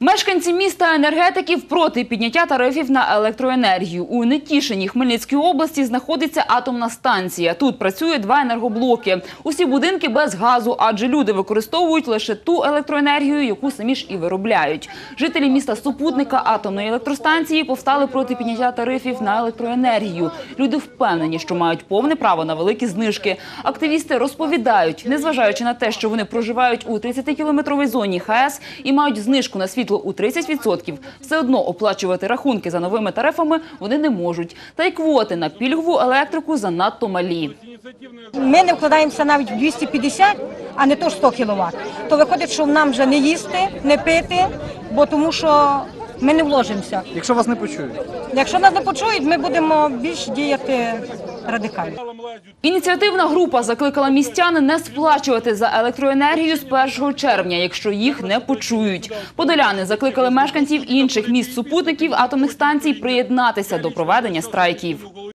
Мешканці міста енергетиків проти підняття тарифів на електроенергію. У Нетішині Хмельницької області знаходиться атомна станція. Тут працює два енергоблоки. Усі будинки без газу, адже люди використовують лише ту електроенергію, яку самі ж і виробляють. Жителі міста супутника атомної електростанції повстали проти підняття тарифів на електроенергію. Люди впевнені, що мають повне право на великі знижки. Активісти розповідають, незважаючи на те, що вони проживають у 30-кілометровій зоні ХАЕС і мають знижку на світло у 30%, все одно оплачувати рахунки за новими тарифами вони не можуть. Та й квоти на пільгову електрику занадто малі. Ми не вкладаємося навіть в 250, а не то 100 кВт. То виходить, що нам вже не їсти, не пити, бо тому що ми не вложимося. Якщо вас не почують. Якщо нас не почують, ми будемо більш діяти радикально. Ініціативна група закликала містян не сплачувати за електроенергію з 1 червня, якщо їх не почують. Подоляни закликали мешканців інших міст супутників атомних станцій приєднатися до проведення страйків.